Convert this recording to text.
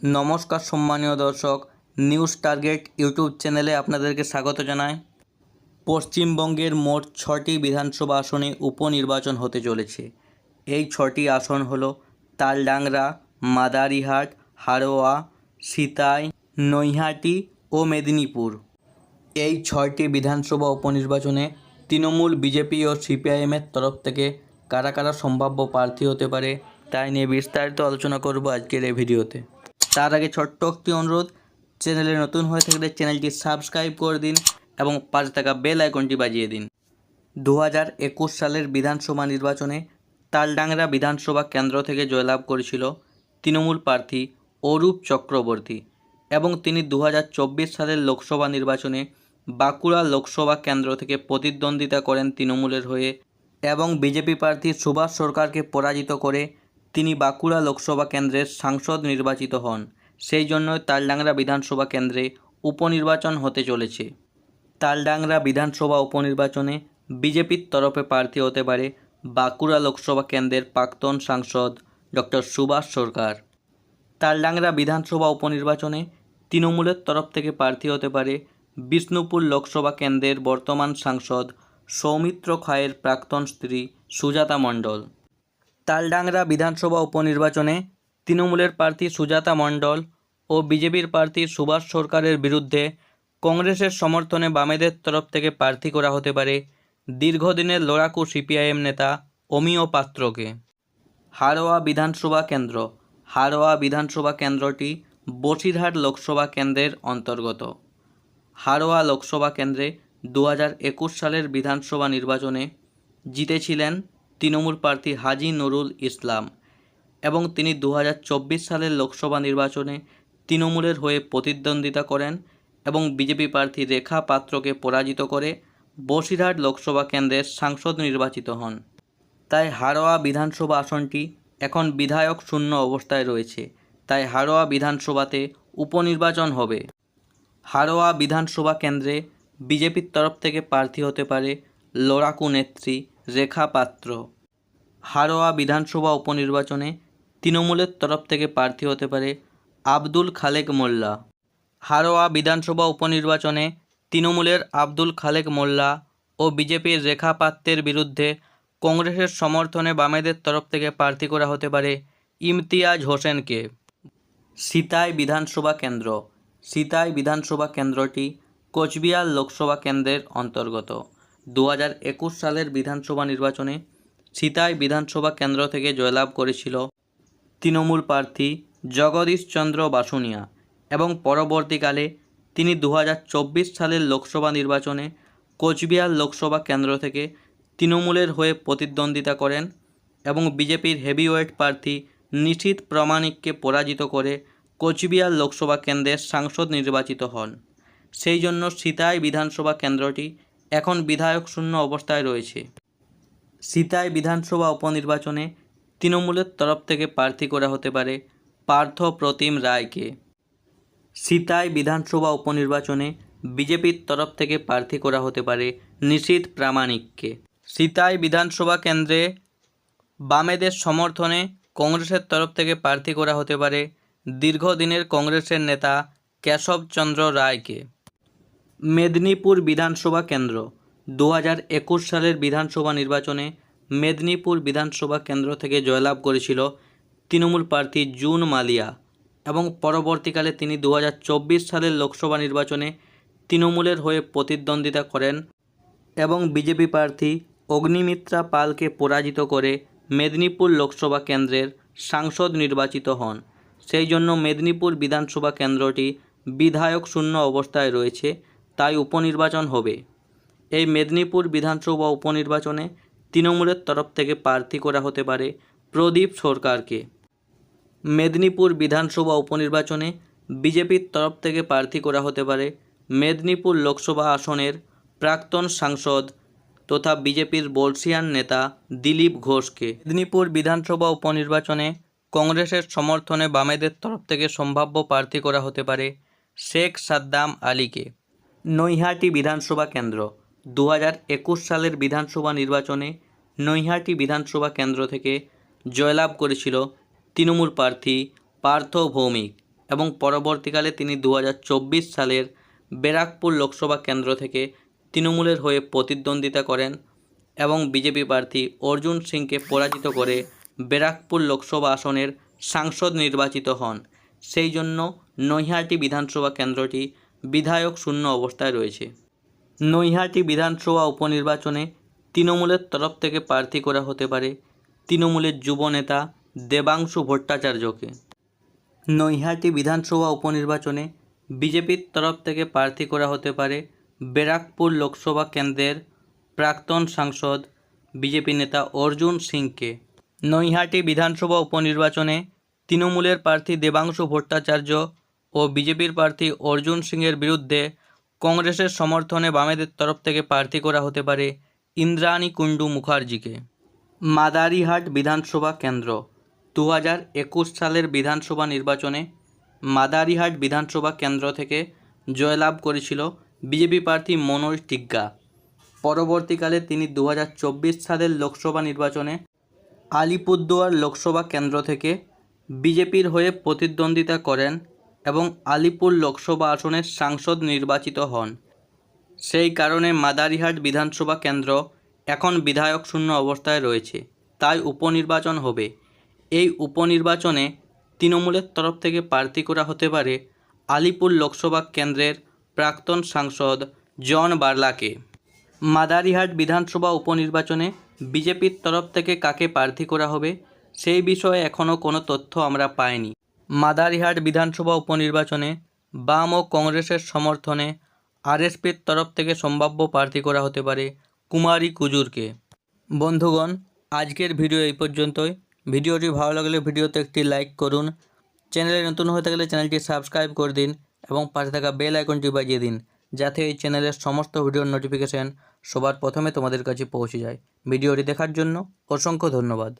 নমস্কার সম্মানীয় দর্শক, নিউজ টার্গেট ইউটিউব চ্যানেলে আপনাদেরকে স্বাগত জানাই। পশ্চিমবঙ্গের মোট ছটি বিধানসভা আসনে উপনির্বাচন হতে চলেছে। এই ছটি আসন হল তালডাংরা, মাদারিহাট, হাড়োয়া, সিতাই, নৈহাটি ও মেদিনীপুর। এই ছয়টি বিধানসভা উপনির্বাচনে তৃণমূল, বিজেপি ও সিপিআইএমের তরফ থেকে কারা কারা সম্ভাব্য প্রার্থী হতে পারে তাই নিয়ে বিস্তারিত আলোচনা করব আজকের এই ভিডিওতে। তার আগে ছোট্ট একটি অনুরোধ, চ্যানেলে নতুন হয়ে থাকলে চ্যানেলটি সাবস্ক্রাইব করে দিন এবং পাশে থাকা বেল আইকনটি বাজিয়ে দিন। দু হাজার একুশ সালের বিধানসভা নির্বাচনে তালডাংরা বিধানসভা কেন্দ্র থেকে জয়লাভ করেছিল তৃণমূল প্রার্থী অরূপ চক্রবর্তী এবং তিনি দু হাজার চব্বিশ সালের লোকসভা নির্বাচনে বাঁকুড়া লোকসভা কেন্দ্র থেকে প্রতিদ্বন্দ্বিতা করেন তৃণমূলের হয়ে এবং বিজেপি প্রার্থী সুভাষ সরকারকে পরাজিত করে তিনি বাঁকুড়া লোকসভা কেন্দ্রের সাংসদ নির্বাচিত হন। সেই জন্যই তালডাংরা বিধানসভা কেন্দ্রে উপনির্বাচন হতে চলেছে। তালডাংরা বিধানসভা উপনির্বাচনে বিজেপির তরফে প্রার্থী হতে পারে বাঁকুড়া লোকসভা কেন্দ্রের প্রাক্তন সাংসদ ডক্টর সুভাষ সরকার। তালডাংরা বিধানসভা উপনির্বাচনে তৃণমূলের তরফ থেকে প্রার্থী হতে পারে বিষ্ণুপুর লোকসভা কেন্দ্রের বর্তমান সাংসদ সৌমিত্র খায়ের প্রাক্তন স্ত্রী সুজাতা মণ্ডল। তালডাংরা বিধানসভা উপনির্বাচনে তৃণমূলের প্রার্থী সুজাতা মণ্ডল ও বিজেপির প্রার্থী সুভাষ সরকারের বিরুদ্ধে কংগ্রেসের সমর্থনে বামেদের তরফ থেকে প্রার্থী করা হতে পারে দীর্ঘদিনের লড়াকু সিপিআইএম নেতা অমিয় পাত্রকে। হাড়োয়া বিধানসভা কেন্দ্র। হাড়োয়া বিধানসভা কেন্দ্রটি বসিরহাট লোকসভা কেন্দ্রের অন্তর্গত। হাড়োয়া লোকসভা কেন্দ্রে দু হাজার একুশ সালের বিধানসভা নির্বাচনে জিতেছিলেন তৃণমূল প্রার্থী হাজি নুরুল ইসলাম এবং তিনি দু সালের লোকসভা নির্বাচনে তৃণমূলের হয়ে প্রতিদ্বন্দ্বিতা করেন এবং বিজেপি প্রার্থী রেখা পাত্রকে পরাজিত করে বসিরহাট লোকসভা কেন্দ্রের সাংসদ নির্বাচিত হন। তাই হাড়োয়া বিধানসভা আসনটি এখন বিধায়ক শূন্য অবস্থায় রয়েছে। তাই হারোয়া বিধানসভাতে উপনির্বাচন হবে। হাড়োয়া বিধানসভা কেন্দ্রে বিজেপির তরফ থেকে প্রার্থী হতে পারে লড়াকু নেত্রী রেখা পাত্র হাড়োয়া বিধানসভা উপনির্বাচনে তৃণমূলের তরফ থেকে প্রার্থী হতে পারে আব্দুল খালেক মোল্লা। হারোয়া বিধানসভা উপনির্বাচনে তৃণমূলের আব্দুল খালেক মোল্লা ও বিজেপির রেখা পাত্রের বিরুদ্ধে কংগ্রেসের সমর্থনে বামেদের তরফ থেকে প্রার্থী করা হতে পারে ইমতিয়াজ হোসেনকে। সিতাই বিধানসভা কেন্দ্র। সিতাই বিধানসভা কেন্দ্রটি কোচবিহার লোকসভা কেন্দ্রের অন্তর্গত। দু হাজার একুশ সালের বিধানসভা নির্বাচনে সিতাই বিধানসভা কেন্দ্র থেকে জয়লাভ করেছিল তৃণমূল প্রার্থী জগদীশচন্দ্র বাসুনিয়া এবং পরবর্তীকালে তিনি দু হাজার চব্বিশ সালের লোকসভা নির্বাচনে কোচবিহার লোকসভা কেন্দ্র থেকে তৃণমূলের হয়ে প্রতিদ্বন্দ্বিতা করেন এবং বিজেপির হেভিওয়েট প্রার্থী নিশীথ প্রামাণিককে পরাজিত করে কোচবিহার লোকসভা কেন্দ্রের সাংসদ নির্বাচিত হন। সেই জন্য সিতাই বিধানসভা কেন্দ্রটি এখন বিধায়ক শূন্য অবস্থায় রয়েছে। সিতাই বিধানসভা উপনির্বাচনে তৃণমূলের তরফ থেকে প্রার্থী করা হতে পারে পার্থ প্রতিম রায়কে। সিতাই বিধানসভা উপনির্বাচনে বিজেপির তরফ থেকে প্রার্থী করা হতে পারে নিশীথ প্রামাণিককে। সিতাই বিধানসভা কেন্দ্রে বামেদের সমর্থনে কংগ্রেসের তরফ থেকে প্রার্থী করা হতে পারে দীর্ঘদিনের কংগ্রেসের নেতা কেশবচন্দ্র রায়কে। মেদিনীপুর বিধানসভা কেন্দ্র। দু হাজার একুশ সালের বিধানসভা নির্বাচনে মেদিনীপুর বিধানসভা কেন্দ্র থেকে জয়লাভ করেছিল তৃণমূল প্রার্থী জুন মালিয়া এবং পরবর্তীকালে তিনি দু হাজার চব্বিশ সালের লোকসভা নির্বাচনে তৃণমূলের হয়ে প্রতিদ্বন্দ্বিতা করেন এবং বিজেপি প্রার্থী অগ্নিমিত্রা পালকে পরাজিত করে মেদিনীপুর লোকসভা কেন্দ্রের সাংসদ নির্বাচিত হন। সেই জন্য মেদিনীপুর বিধানসভা কেন্দ্রটি বিধায়ক শূন্য অবস্থায় রয়েছে। তাই উপনির্বাচন হবে। এই মেদিনীপুর বিধানসভা উপনির্বাচনে তৃণমূলের তরফ থেকে প্রার্থী করা হতে পারে প্রদীপ সরকারকে। মেদিনীপুর বিধানসভা উপনির্বাচনে বিজেপির তরফ থেকে প্রার্থী করা হতে পারে মেদিনীপুর লোকসভা আসনের প্রাক্তন সাংসদ তথা বিজেপির বর্ষিয়ান নেতা দিলীপ ঘোষকে। মেদিনীপুর বিধানসভা উপনির্বাচনে কংগ্রেসের সমর্থনে বামেদের তরফ থেকে সম্ভাব্য প্রার্থী করা হতে পারে শেখ সাদ্দাম আলীকে। নৈহাটি বিধানসভা কেন্দ্র। দু হাজার একুশ সালের বিধানসভা নির্বাচনে নৈহাটি বিধানসভা কেন্দ্র থেকে জয়লাভ করেছিল তৃণমূল প্রার্থী পার্থ ভৌমিক এবং পরবর্তীকালে তিনি দু হাজার চব্বিশ সালের ব্যারাকপুর লোকসভা কেন্দ্র থেকে তৃণমূলের হয়ে প্রতিদ্বন্দ্বিতা করেন এবং বিজেপি প্রার্থী অর্জুন সিংকে পরাজিত করে ব্যারাকপুর লোকসভা আসনের সাংসদ নির্বাচিত হন। সেই জন্য নৈহাটি বিধানসভা কেন্দ্রটি বিধায়ক শূন্য অবস্থায় রয়েছে। নৈহাটি বিধানসভা উপনির্বাচনে তৃণমূলের তরফ থেকে প্রার্থী করা হতে পারে তৃণমূলের যুব নেতা দেবাংশু ভট্টাচার্যকে। নৈহাটি বিধানসভা উপনির্বাচনে বিজেপির তরফ থেকে প্রার্থী করা হতে পারে ব্যারাকপুর লোকসভা কেন্দ্রের প্রাক্তন সাংসদ বিজেপি নেতা অর্জুন সিংকে। নৈহাটি বিধানসভা উপনির্বাচনে তৃণমূলের প্রার্থী দেবাংশু ভট্টাচার্য ও বিজেপির প্রার্থী অর্জুন সিংয়ের বিরুদ্ধে কংগ্রেসের সমর্থনে বামেদের তরফ থেকে প্রার্থী করা হতে পারে ইন্দ্রাণী কুণ্ডু মুখার্জিকে। মাদারিহাট বিধানসভা কেন্দ্র দু হাজার একুশ সালের বিধানসভা নির্বাচনে মাদারিহাট বিধানসভা কেন্দ্র থেকে জয়লাভ করেছিল বিজেপি প্রার্থী মনোজ টিগ্গা। পরবর্তীকালে তিনি দু হাজার চব্বিশ সালের লোকসভা নির্বাচনে আলিপুরদুয়ার লোকসভা কেন্দ্র থেকে বিজেপির হয়ে প্রতিদ্বন্দ্বিতা করেন এবং আলিপুর লোকসভা আসনের সাংসদ নির্বাচিত হন। সেই কারণে মাদারিহাট বিধানসভা কেন্দ্র এখন বিধায়ক শূন্য অবস্থায় রয়েছে। তাই উপনির্বাচন হবে। এই উপনির্বাচনে তৃণমূলের তরফ থেকে প্রার্থী করা হতে পারে আলিপুর লোকসভা কেন্দ্রের প্রাক্তন সাংসদ জন বার্লাকে। মাদারিহাট বিধানসভা উপনির্বাচনে বিজেপির তরফ থেকে কাকে প্রার্থী করা হবে সেই বিষয়ে এখনও কোনো তথ্য আমরা পাইনি। মাদারিহাট বিধানসভা উপনির্বাচনে বাম ও কংগ্রেসের সমর্থনে আরএসপির তরফ থেকে সম্ভাব্য প্রার্থী করা হতে পারে কুমারী কুজুরকে। বন্ধুগণ, আজকের ভিডিও এই পর্যন্তই। ভিডিওটি ভালো লাগলে ভিডিওতে একটি লাইক করুন। চ্যানেলে নতুন হয়ে থাকলে চ্যানেলটি সাবস্ক্রাইব করে দিন এবং পাশে থাকা বেল আইকনটি বাজিয়ে দিন, যাতে এই চ্যানেলের সমস্ত ভিডিওর নোটিফিকেশন সবার প্রথমে তোমাদের কাছে পৌঁছে যায়। ভিডিওটি দেখার জন্য অসংখ্য ধন্যবাদ।